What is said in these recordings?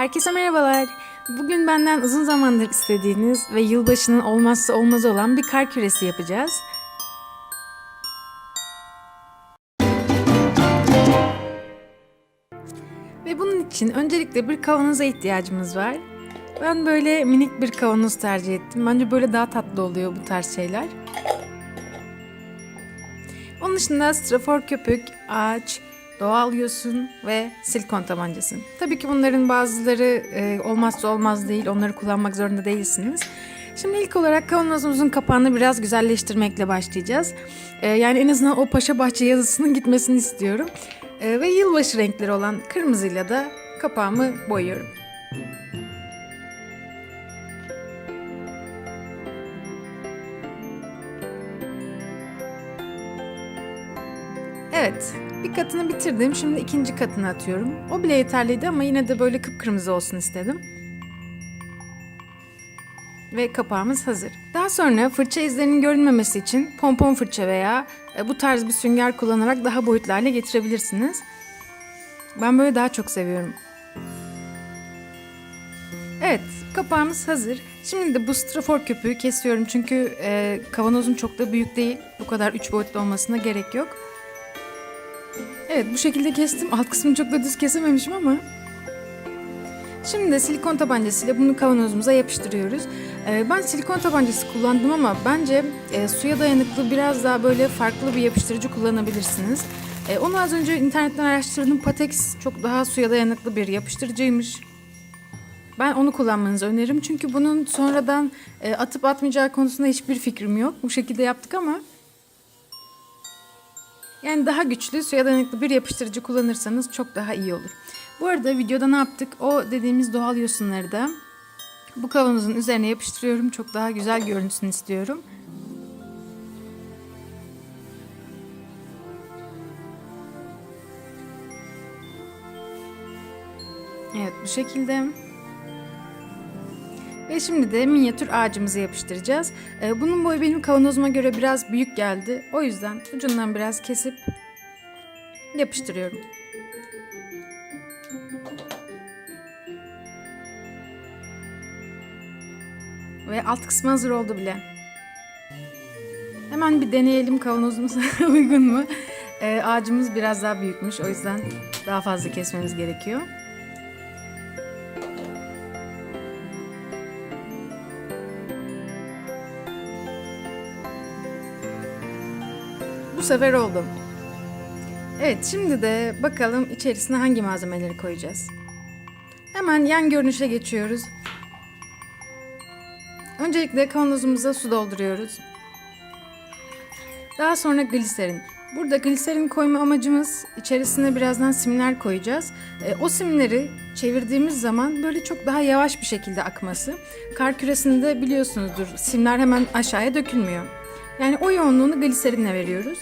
Herkese merhabalar. Bugün benden uzun zamandır istediğiniz ve yılbaşının olmazsa olmazı olan bir kar küresi yapacağız. Ve bunun için öncelikle bir kavanoza ihtiyacımız var. Ben böyle minik bir kavanoz tercih ettim. Bence böyle daha tatlı oluyor bu tarz şeyler. Onun dışında strafor köpük, ağaç, doğal yosun ve silikon tabancası. Tabii ki bunların bazıları e, olmazsa olmaz değil. Onları kullanmak zorunda değilsiniz. Şimdi ilk olarak kavanozumuzun kapağını biraz güzelleştirmekle başlayacağız. E, yani en azından o Paşa Bahçe yazısının gitmesini istiyorum. E, ve yılbaşı renkleri olan kırmızıyla da kapağımı boyuyorum. Evet, bir katını bitirdim. Şimdi ikinci katını atıyorum. O bile yeterliydi ama yine de böyle kıpkırmızı olsun istedim. Ve kapağımız hazır. Daha sonra fırça izlerinin görünmemesi için pompon fırça veya e, bu tarz bir sünger kullanarak daha boyutlu getirebilirsiniz. Ben böyle daha çok seviyorum. Evet, kapağımız hazır. Şimdi de bu strafor köpüğü kesiyorum çünkü e, kavanozum çok da büyük değil. Bu kadar üç boyutlu olmasına gerek yok. Evet bu şekilde kestim. Alt kısmını çok da düz kesememişim ama. Şimdi de silikon tabancasıyla bunu kavanozumuza yapıştırıyoruz. Ee, ben silikon tabancası kullandım ama bence e, suya dayanıklı biraz daha böyle farklı bir yapıştırıcı kullanabilirsiniz. E, onu az önce internetten araştırdım. Patex çok daha suya dayanıklı bir yapıştırıcıymış. Ben onu kullanmanızı öneririm. Çünkü bunun sonradan e, atıp atmayacağı konusunda hiçbir fikrim yok. Bu şekilde yaptık ama yani daha güçlü suya dayanıklı bir yapıştırıcı kullanırsanız çok daha iyi olur. Bu arada videoda ne yaptık? O dediğimiz doğal yosunları da bu kavanozun üzerine yapıştırıyorum. Çok daha güzel görünsün istiyorum. Evet bu şekilde. Ve şimdi de minyatür ağacımızı yapıştıracağız. Ee, bunun boyu benim kavanozuma göre biraz büyük geldi. O yüzden ucundan biraz kesip yapıştırıyorum. Ve alt kısmı hazır oldu bile. Hemen bir deneyelim kavanozumuza uygun mu? Ee, ağacımız biraz daha büyükmüş. O yüzden daha fazla kesmemiz gerekiyor. Bu sefer oldu. Evet şimdi de bakalım içerisine hangi malzemeleri koyacağız. Hemen yan görünüşe geçiyoruz. Öncelikle kavanozumuza su dolduruyoruz. Daha sonra gliserin. Burada gliserin koyma amacımız içerisine birazdan simler koyacağız. E, o simleri çevirdiğimiz zaman böyle çok daha yavaş bir şekilde akması. Kar küresinde biliyorsunuzdur simler hemen aşağıya dökülmüyor. Yani o yoğunluğunu gliserinle veriyoruz.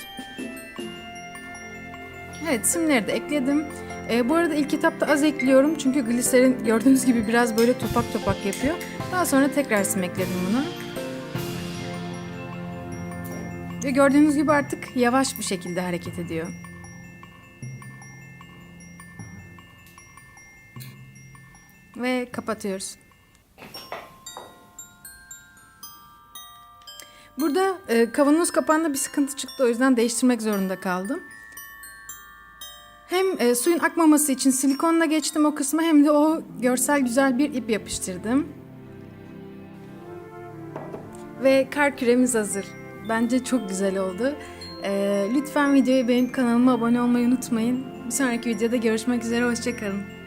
Evet simleri de ekledim. Ee, bu arada ilk etapta az ekliyorum çünkü gliserin gördüğünüz gibi biraz böyle topak topak yapıyor. Daha sonra tekrar sim ekledim bunu. Ve gördüğünüz gibi artık yavaş bir şekilde hareket ediyor. Ve kapatıyoruz. Burada e, kavanoz kapağında bir sıkıntı çıktı o yüzden değiştirmek zorunda kaldım. Hem e, suyun akmaması için silikonla geçtim o kısmı hem de o görsel güzel bir ip yapıştırdım. Ve kar küremiz hazır. Bence çok güzel oldu. E, lütfen videoyu beğenip kanalıma abone olmayı unutmayın. Bir sonraki videoda görüşmek üzere, hoşçakalın.